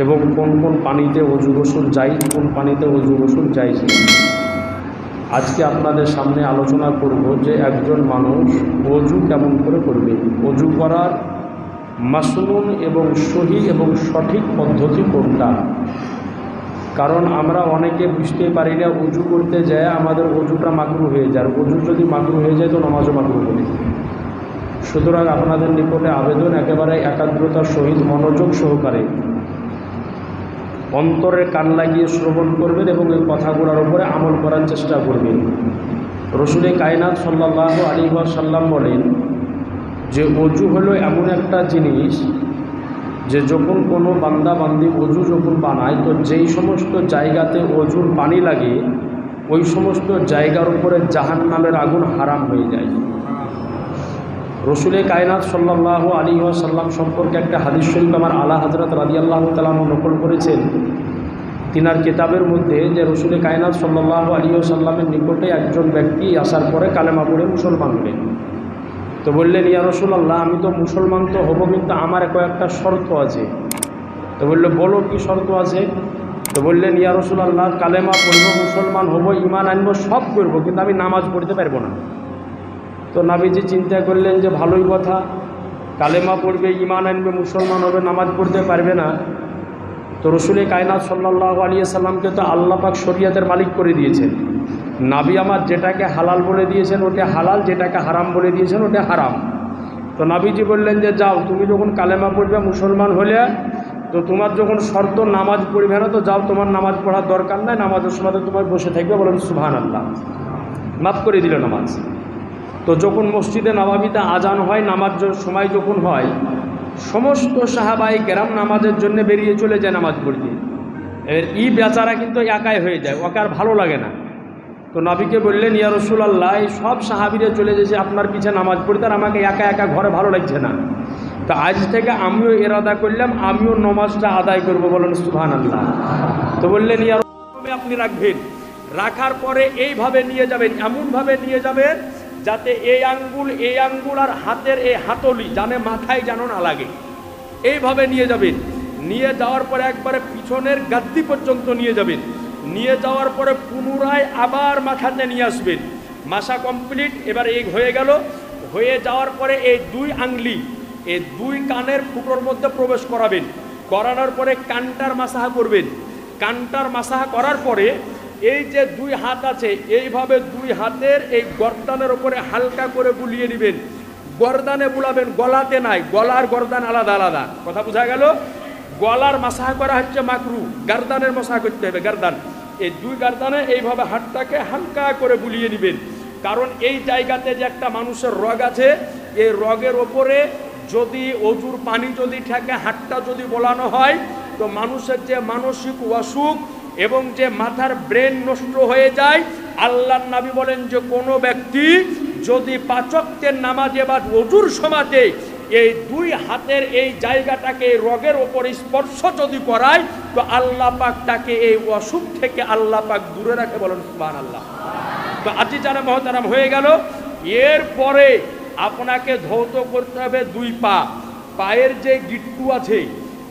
এবং কোন কোন পানিতে অজু গোসল যাই, কোন পানিতে অজু গোসল যাই আজকে আপনাদের সামনে আলোচনা করব যে একজন মানুষ অজু কেমন করে করবে। অজু করার মাসনুন এবং সহি এবং সঠিক পদ্ধতি কোনটা? কারণ আমরা অনেকে বুঝতে পারি না উজু করতে যায় আমাদের অজুটা মাকরু হয়ে যায়, আর অজু যদি মাকরু হয়ে যায় তো নামাজও মাকরু হবে সুতরাং আপনাদের নিকটে আবেদন একেবারে একাগ্রতার সহিত মনোযোগ সহকারে। অন্তরে কান লাগিয়ে শ্রবণ করবেন এবং এই কথাগুলোর উপরে আমল করার চেষ্টা করবেন। রসুলে কায়নাত সাল্লাহ আলী সাল্লাম বলেন, যে অজু হলো এমন একটা জিনিস যে যখন কোনো বান্দা বান্দি অজু যখন বানায়, তো যেই সমস্ত জায়গাতে অজুর পানি লাগে, ওই সমস্ত জায়গার উপরে জাহান নামের আগুন হারাম হয়ে যায়। রসুলে কায়নাত সাল্লাহ আলী সাল্লাম সম্পর্কে একটা হাদিস শরীফ আমার আলা হজরত রাজি আল্লাহ তালাম নকল করেছেন। তিনার কিতাবের মধ্যে যে রসুলে কায়নাত সাল্লাহ আলী সাল্লামের নিকটে একজন ব্যক্তি আসার পরে কালেমা পড়ে মুসলমান হলেন। তো বললেন, ইয়া রসুল্লাহ আমি তো মুসলমান তো হব, কিন্তু আমার কয়েকটা শর্ত আছে। তো বলল, বলো, কি শর্ত আছে? তো বললেন, ইয়া রসুল্লাহ কালেমা পড়ব, মুসলমান হব ইমান আনব, সব করব, কিন্তু আমি নামাজ পড়তে পারব না। তো নাবিজি চিন্তা করলেন যে ভালোই কথা। কালেমা পড়বে ইমান আনবে, মুসলমান হবে, নামাজ পড়তে পারবে না। তো রসুলে কায়নাত সাল্লাহ আলিয়া সাল্লামকে তো আল্লাপাক শরিয়াতের মালিক করে দিয়েছেন। নাবি আমার যেটাকে হালাল বলে দিয়েছেন, ওটা হালাল, যেটাকে হারাম বলে দিয়েছেন, ওটা হারাম। তো নাবিজি বললেন যে, যাও, তুমি যখন কালেমা পড়বে, মুসলমান হলে, তো তোমার যখন শর্ত নামাজ পড়বে না, তো যাও, তোমার নামাজ পড়ার দরকার নাই, নামাজের সময় তোমার বসে থাকবে। বলেন সুহান আল্লাহ মাফ করে দিল নামাজ। তো যখন মসজিদে নবাবিতে আজান হয়, নামাজ সময় যখন হয়, সমস্ত সাহাবাই গ্রাম নামাজের জন্য বেরিয়ে চলে যায় নামাজ পড়তে। এবার ই বেচারা কিন্তু একাই হয়ে যায়, ওকে আর ভালো লাগে না। তো নবীকে বললেন, ইয়া এই সব সাহাবিরে চলে যেছে আপনার পিছে নামাজ পড়তে আর আমাকে একা একা ঘরে ভালো লাগছে না। তো আজ থেকে আমিও এরাদা করলাম, আমিও নমাজটা আদায় করব বলেন সুহান আল্লাহ তো বললেন, ইয়া আপনি রাখবেন। রাখার পরে এইভাবে নিয়ে যাবেন, এমনভাবে নিয়ে যাবেন যাতে এই আঙ্গুল এই আঙ্গুল আর হাতের এই হাতলি জানে মাথায় যেন না লাগে। এইভাবে নিয়ে যাবেন। নিয়ে যাওয়ার পরে একবারে পিছনের গাদ্দি পর্যন্ত নিয়ে যাবেন। নিয়ে যাওয়ার পরে পুনরায় আবার মাথাতে নিয়ে আসবেন। মাসা কমপ্লিট, এবার এই হয়ে গেল। হয়ে যাওয়ার পরে এই দুই আংলি এই দুই কানের ফুটোর মধ্যে প্রবেশ করাবেন। করানোর পরে কানটার মাসাহা করবেন। কানটার মাসাহা করার পরে এই যে দুই হাত আছে, এইভাবে দুই হাতের এই গর্দানের ওপরে হালকা করে বুলিয়ে নেবেন গরদানে বুলাবেন, গলাতে নাই, গলার গরদান আলাদা আলাদা। কথা বোঝা গেল? গলার মাসাহা করা হচ্ছে মাকরু, গার্দানের মশা করতে হবে, গার্দান। এই দুই গার্দানে এইভাবে হাতটাকে হালকা করে বুলিয়ে নেবেন কারণ এই জায়গাতে যে একটা মানুষের রগ আছে, এই রগের ওপরে যদি অজুর পানি যদি ঠেকে, হাতটা যদি বলানো হয়, তো মানুষের যে মানসিক অসুখ এবং যে মাথার ব্রেন নষ্ট হয়ে যায় আল্লাহ নাবি বলেন যে কোনো ব্যক্তি যদি পাচকদের নামাজে বা অজুর সমাজে এই দুই হাতের এই জায়গাটাকে রগের ওপর স্পর্শ যদি করায়, তো আল্লাহ পাক তাকে এই অসুখ থেকে আল্লাহ পাক দূরে রাখে বলেন সুবান আল্লাহ তো আজি যারা মহতারাম হয়ে গেল, এরপরে আপনাকে ধৌত করতে হবে দুই পা। পায়ের যে গিট্টু আছে,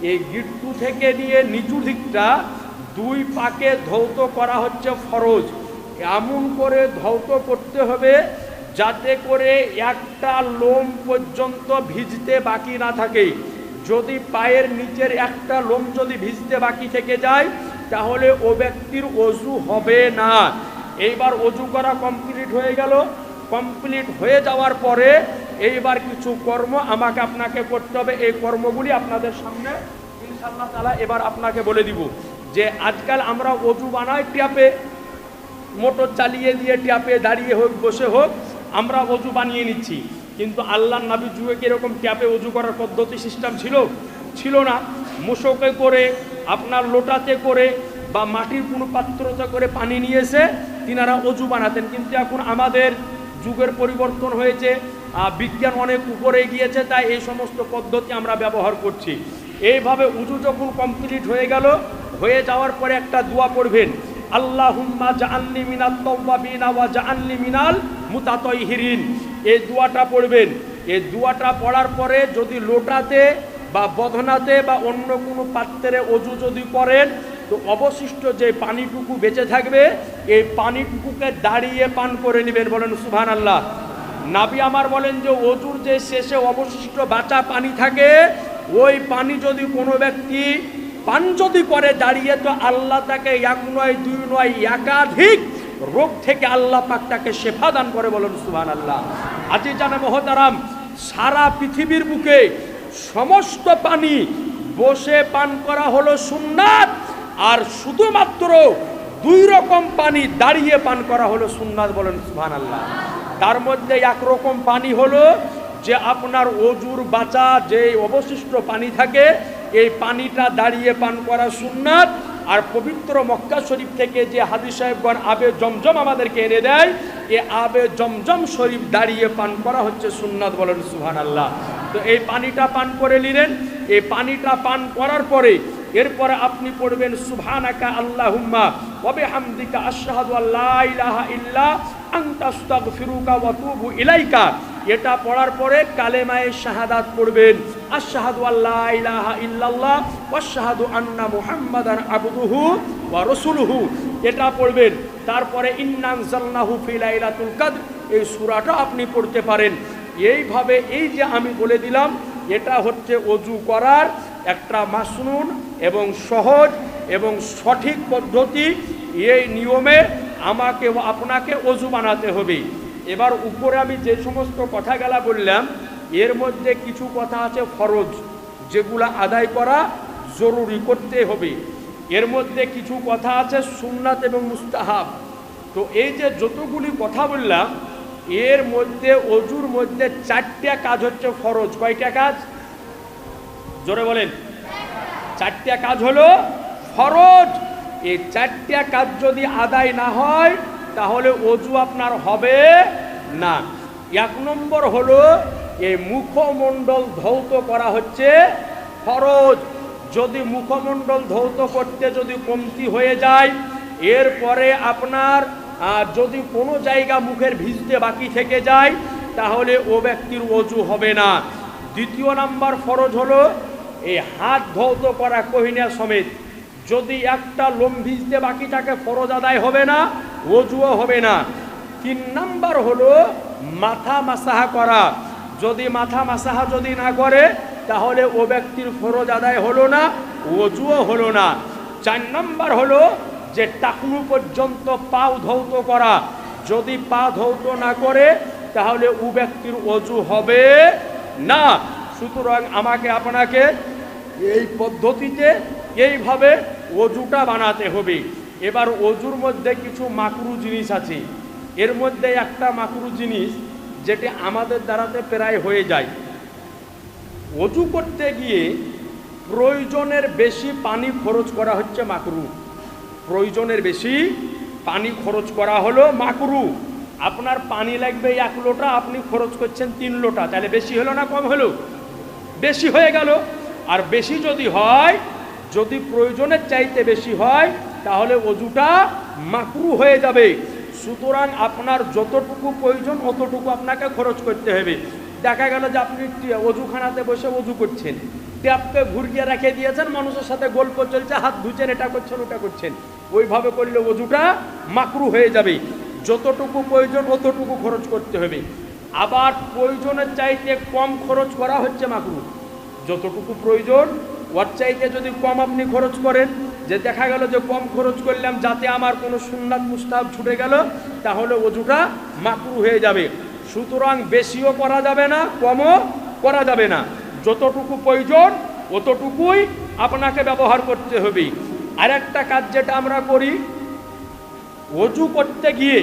এই গিট্টু থেকে নিয়ে নিচু দিকটা দুই পাকে ধৌত করা হচ্ছে ফরজ। এমন করে ধৌত করতে হবে যাতে করে একটা লোম পর্যন্ত ভিজতে বাকি না থাকে। যদি পায়ের নিচের একটা লোম যদি ভিজতে বাকি থেকে যায়, তাহলে ও ব্যক্তির অজু হবে না। এইবার অজু করা কমপ্লিট হয়ে গেল। কমপ্লিট হয়ে যাওয়ার পরে এইবার কিছু কর্ম আমাকে আপনাকে করতে হবে। এই কর্মগুলি আপনাদের সামনে ইনশাল্লাহ তালা এবার আপনাকে বলে দিব। যে আজকাল আমরা অজু বানাই, ট্যাপে মোটর চালিয়ে দিয়ে ট্যাপে দাঁড়িয়ে হোক, বসে হোক, আমরা অজু বানিয়ে নিচ্ছি। কিন্তু আল্লাহ নাবি যুগে কীরকম ট্যাপে অজু করার পদ্ধতি সিস্টেম ছিল? ছিল না। মোশকে করে, আপনার লোটাতে করে বা মাটির কোনো পাত্রতে করে পানি নিয়ে এসে তিনারা অজু বানাতেন। কিন্তু এখন আমাদের যুগের পরিবর্তন হয়েছে বিজ্ঞান অনেক উপরে গিয়েছে, তাই এই সমস্ত পদ্ধতি আমরা ব্যবহার করছি। এইভাবে উজু যখন কমপ্লিট হয়ে গেল হয়ে যাওয়ার পরে একটা দোয়া পড়বেন। আল্লাহ হুম্মা জাআন্নি মিনাত তওয়াবিনা ওয়া জাআন্নি মিনাল মুতাতাইহিরিন। এই দোয়াটা পড়বেন। এই দোয়াটা পড়ার পরে যদি লোটাতে বা বধনাতে বা অন্য কোনো পাত্রে অজু যদি করেন, তো অবশিষ্ট যে পানিটুকু বেঁচে থাকবে, এই পানিটুকুকে দাঁড়িয়ে পান করে নেবেন বলেন সুভান আল্লাহ নাবি আমার বলেন যে অজুর যে শেষে অবশিষ্ট বাঁচা পানি থাকে, ওই পানি যদি কোনো ব্যক্তি পান যদি করে দাঁড়িয়ে তো আল্লাহ তাকে এক নয়, দুই নয়, একাধিক রোগ থেকে আল্লাহ পাক তাকে শেফা দান করে বলেন সুহান আল্লাহ আজি জানা মহতারাম, সারা পৃথিবীর বুকে সমস্ত পানি বসে পান করা হলো সুন্নাত, আর শুধুমাত্র দুই রকম পানি দাঁড়িয়ে পান করা হলো সুন্নাত বলেন সুহান আল্লাহ তার মধ্যে একরকম পানি হলো যে আপনার অজুর বাঁচা, যে অবশিষ্ট পানি থাকে এই পানিটা দাঁড়িয়ে পান করা সুন্নাত, আর পবিত্র মক্কা শরীফ থেকে যে হাদিস সাহেবগণ আবে জমজম আমাদেরকে এনে দেয়, এ আবে জমজম শরীফ দাঁড়িয়ে পান করা হচ্ছে সুন্নাত বলেন সুহান আল্লাহ তো এই পানিটা পান করে নিলেন, এই পানিটা পান করার পরে এরপরে আপনি পড়বেন সুবহানাকা আল্লাহুম্মা ওয়াবে হামদিকা আশহাদু আল্লা ইলাহা ইল্লা আনতা আস্তাগফিরুকা ওয়া আতুবু ইলাইকা। এটা পড়ার পরে কালেমায়ে শাহাদাত পড়বেন। আশহাদু আল্লা ইলাহা ইল্লাল্লাহ ওয়াশহাদু আন্না মুহাম্মাদান আবদুহু ওয়া রাসূলুহু। এটা পড়বেন। তারপরে ইন্নান জালনাহু ফি লাইলাতুল কদর। এই সূরাটা আপনি পড়তে পারেন। এইভাবে এই যে আমি বলে দিলাম, এটা হচ্ছে অজু করার একটা মাসনুন এবং সহজ এবং সঠিক পদ্ধতি। এই নিয়মে আমাকে আপনাকে অজু বানাতে হবে। এবার উপরে আমি যে সমস্ত কথাগুলা বললাম এর মধ্যে কিছু কথা আছে ফরজ, যেগুলো আদায় করা জরুরি, করতে হবে। এর মধ্যে কিছু কথা আছে সুন্নাত এবং মুস্তাহাব। তো এই যে যতগুলি কথা বললাম, এর মধ্যে, অজুর মধ্যে চারটা কাজ হচ্ছে ফরজ। কয়টা কাজ? জোরে বলেন। চারটা কাজ হলো ফরজ। এই চারটা কাজ যদি আদায় না হয়, তাহলে অজু আপনার হবে না। এক নম্বর হলো এই মুখমণ্ডল ধৌত করা হচ্ছে ফরজ। যদি মুখমণ্ডল ধৌত করতে যদি কমতি হয়ে যায়, এরপরে আপনার যদি কোনো জায়গা মুখের ভিজতে বাকি থেকে যায়, তাহলে ও ব্যক্তির অজু হবে না। দ্বিতীয় নাম্বার ফরজ হলো এই হাত ধৌত করা কহিনা সমেত। যদি একটা লোম ভিজতে বাকি থাকে, ফরজ আদায় হবে না, অজুও হবে না। তিন নাম্বার হলো মাথা মাসাহা করা। যদি মাথা মাসাহা যদি না করে, তাহলে ও ব্যক্তির ফরজ আদায় হলো না অজুও হলো না। চার নম্বর হলো যে টাকনু পর্যন্ত পাও ধৌত করা। যদি পা ধৌত না করে, তাহলে ও ব্যক্তির অজু হবে না। সুতরাং আমাকে আপনাকে এই পদ্ধতিতে এইভাবে অজুটা বানাতে হবে। এবার অজুর মধ্যে কিছু মাকরু জিনিস আছে। এর মধ্যে একটা মাকরু জিনিস যেটি আমাদের দ্বারাতে প্রায় হয়ে যায়। অজু করতে গিয়ে প্রয়োজনের বেশি পানি খরচ করা হচ্ছে মাকরু। প্রয়োজনের বেশি পানি খরচ করা হলো মাকরু। আপনার পানি লাগবে এক লোটা, আপনি খরচ করছেন তিন লোটা। তাহলে বেশি হলো না কম হলো? বেশি হয়ে গেল। আর বেশি যদি হয়, যদি প্রয়োজনের চাইতে বেশি হয়, তাহলে অজুটা মাকরু হয়ে যাবে। সুতরাং আপনার যতটুকু প্রয়োজন, অতটুকু আপনাকে খরচ করতে হবে। দেখা গেল যে আপনি অজুখানাতে বসে অজু করছেন। ট্যাপকে ঘুরিয়ে রেখে দিয়েছেন, মানুষের সাথে গল্প চলছে, হাত ধুচ্ছেন, এটা করছেন, ওটা করছেন। ওইভাবে করলে অজুটা মাকরু হয়ে যাবে। যতটুকু প্রয়োজন, অতটুকু খরচ করতে হবে। আবার প্রয়োজনের চাইতে কম খরচ করা হচ্ছে মাকরু। যতটুকু প্রয়োজন, ওর চাইতে যদি কম আপনি খরচ করেন যে দেখা গেল যে কম খরচ করলাম যাতে আমার কোনো সুন্নাত মুস্তাব ছুটে গেল, তাহলে অজুটা মাকরু হয়ে যাবে। সুতরাং বেশিও করা যাবে না, কমও করা যাবে না। যতটুকু প্রয়োজন, অতটুকুই আপনাকে ব্যবহার করতে হবে। আরেকটা কাজ যেটা আমরা করি, অজু করতে গিয়ে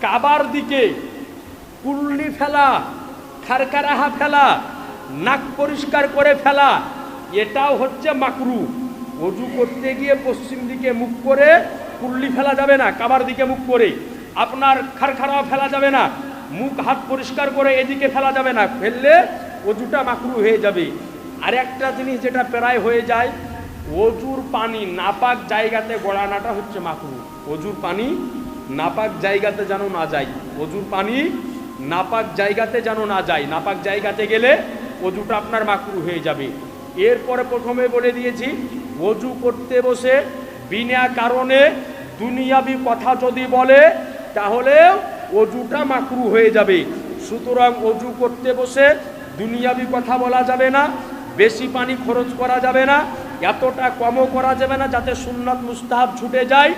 কাবার দিকে কুল্লি ফেলা খারকারাহা ফেলা, নাক পরিষ্কার করে ফেলা, এটাও হচ্ছে মাকরু। অজু করতে গিয়ে পশ্চিম দিকে মুখ করে কুল্লি ফেলা যাবে না, কাবার দিকে মুখ করে আপনার খারখারাও ফেলা যাবে না, মুখ হাত পরিষ্কার করে এদিকে ফেলা যাবে না, ফেললে অজুটা মাকরু হয়ে যাবে। আর একটা জিনিস যেটা প্রায় হয়ে যায়, অজুর পানি নাপাক জায়গাতে গড়ানাটা হচ্ছে মাকরু। অজুর পানি নাপাক জায়গাতে যেন না যায়, অজুর পানি নাপাক জায়গাতে যেন না যায়, নাপাক জায়গাতে গেলে অজুটা আপনার মাকরু হয়ে যাবে। এরপরে প্রথমে বলে দিয়েছি অজু করতে বসে, বিনা কারণে দুনিয়াবি কথা যদি বলে তাহলে অজুটা মাকরু হয়ে যাবে। সুতরাং অজু করতে বসে দুনিয়াবি কথা বলা যাবে না, বেশি পানি খরচ করা যাবে না, এতটা কমও করা যাবে না যাতে সুন্নাত মুস্তাহাব ছুটে যায়।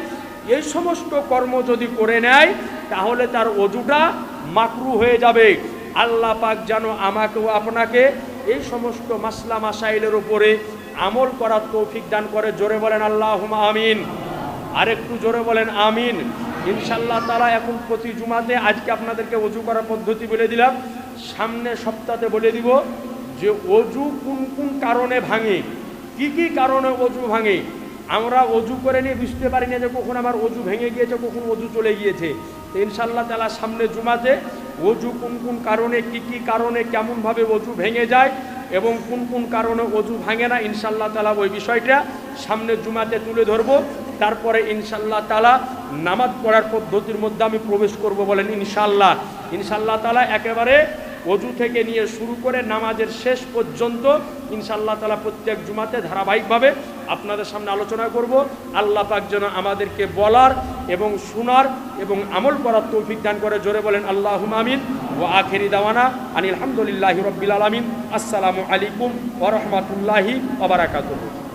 এই সমস্ত কর্ম যদি করে নেয়, তাহলে তার অজুটা মাকরু হয়ে যাবে। আল্লাহ পাক যেন আমাকেও আপনাকে এই সমস্ত মাসলা মাসাইলের উপরে আমল করার তৌফিক দান করে, জোরে বলেন আল্লাহ আমিন। আরেকটু জোরে বলেন আমিন। ইনশাল্লাহ তারা এখন প্রতি জুমাতে আজকে আপনাদেরকে অজু করার পদ্ধতি বলে দিলাম। সামনে সপ্তাহে বলে দিব যে অজু কোন কোন কারণে ভাঙে, কি কি কারণে অজু ভাঙে। আমরা অজু করে নিয়ে বুঝতে পারি না যে কখন আমার অজু ভেঙে গিয়েছে, কখন অজু চলে গিয়েছে। তো ইনশাল্লাহ তালা সামনে জুমাতে অজু কোন কোন কারণে, কি কি কারণে, কেমনভাবে অজু ভেঙে যায় এবং কোন কোন কারণে অজু ভাঙে না ইনশাল্লাহ তালা ওই বিষয়টা সামনে জুমাতে তুলে ধরব। তারপরে ইনশাল্লাহ তালা নামাজ পড়ার পদ্ধতির মধ্যে আমি প্রবেশ করব বলেন ইনশাল্লাহ ইনশাল্লাহ তালা একেবারে অজু থেকে নিয়ে শুরু করে নামাজের শেষ পর্যন্ত ইনশাল্লাহ তালা প্রত্যেক জুমাতে ধারাবাহিকভাবে আপনাদের সামনে আলোচনা করব। আল্লাহ পাক যেন আমাদেরকে বলার এবং শোনার এবং আমল করার তৌফিক দান করে। জোরে বলেন আল্লাহ আমিন। ও আখেরি দাওয়ানা আনিল আলহামদুলিল্লাহি রব্বিল আলমিন। আসসালামু আলাইকুম ওরহমতুল্লাহি ওবরাকাতুহু